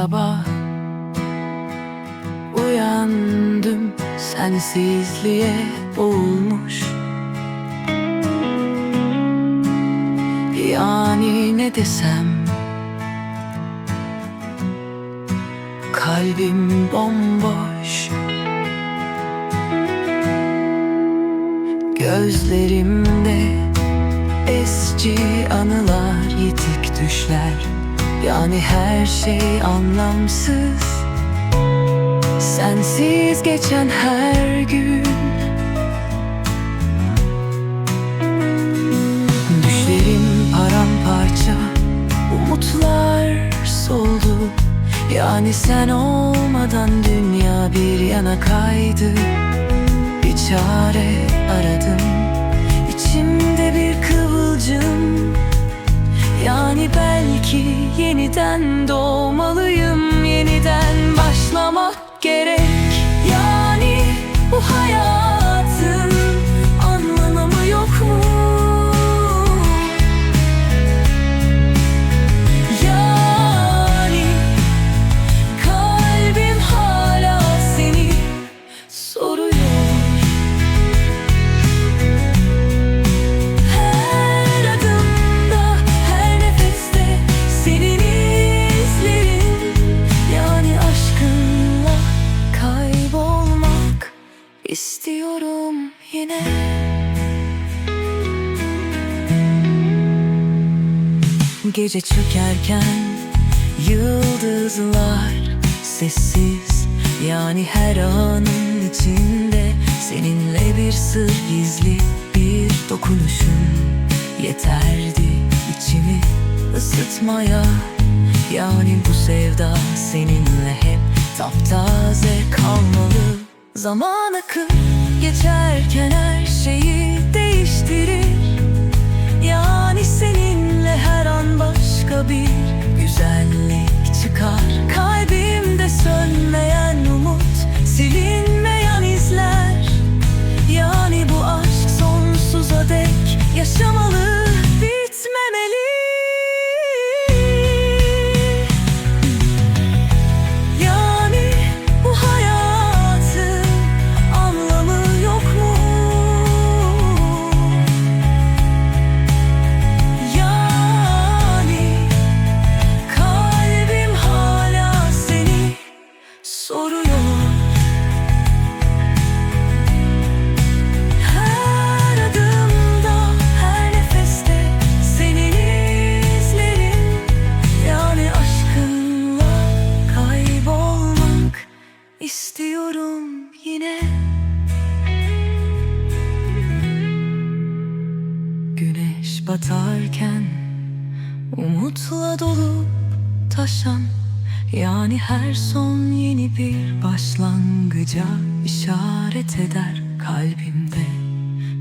sabah Uyandım sensizliğe boğulmuş. Yani ne desem? Kalbim bomboş. Gözlerimde eski anılar, yitik düşler Yani her şey anlamsız. Sensiz geçen her gün. Düşlerim paramparça Umutlar soldu. Yani sen olmadan dünya bir yana kaydı. Bir çare aradım 太多 istiyorum yine. Gece çökerken yıldızlar sessiz. Yani her anın içinde seninle bir sır gizli Bir dokunuşun yeterdi içimi ısıtmaya. Yani bu sevda seninle hep taptaze kalmalı Zaman akıp geçerken her şeyi değiştirir. Yani kaybolmak istiyorum yine. Güneş batarken umutla dolu taşan Yani her son yeni bir başlangıca işaret eder kalbimde.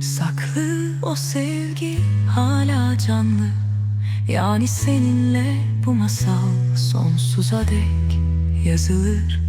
Saklı o sevgi hala canlı. Yani seninle bu masal sonsuza dek yazılır